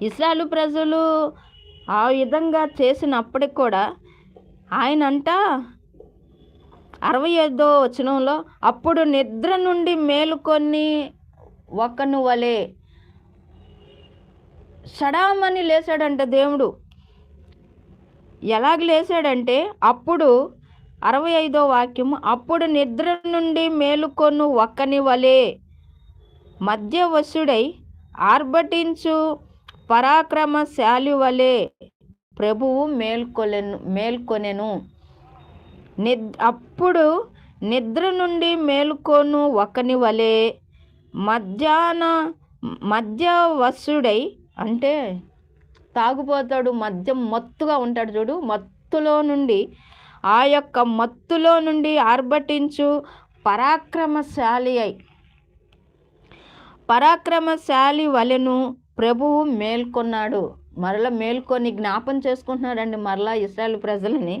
ఇస్రాయలు ప్రజలు ఆ విధంగా చేసినప్పటికి కూడా ఆయన అంట అరవై ఐదో వచనంలో అప్పుడు నిద్ర నుండి మేలుకొని ఒకను వలె షడామని లేచాడంట దేవుడు. ఎలాగ లేచాడంటే అప్పుడు అరవై ఐదో వాక్యం అప్పుడు నిద్ర నుండి మేలుకొను ఒక్కని వలే మధ్యవశుడై ఆర్భటించు పరాక్రమశాలి వలె ప్రభువు మేల్కొలెను మేల్కొనెను. నిద్ అప్పుడు నిద్ర నుండి మేలుకొను ఒకని వలె మధ్యాహ్న మధ్యవసుడై అంటే తాగుపోతాడు మద్యం మత్తుగా ఉంటాడు చూడు మత్తులో నుండి ఆ యొక్క మత్తులో నుండి ఆర్భటించు పరాక్రమశాలి అయి. పరాక్రమశాలి వలెను ప్రభువు మేల్కొన్నాడు. మరలా మేల్కొని జ్ఞాపం చేసుకుంటున్నాడండి మరలా ఇస్రాయల్ ప్రజలని.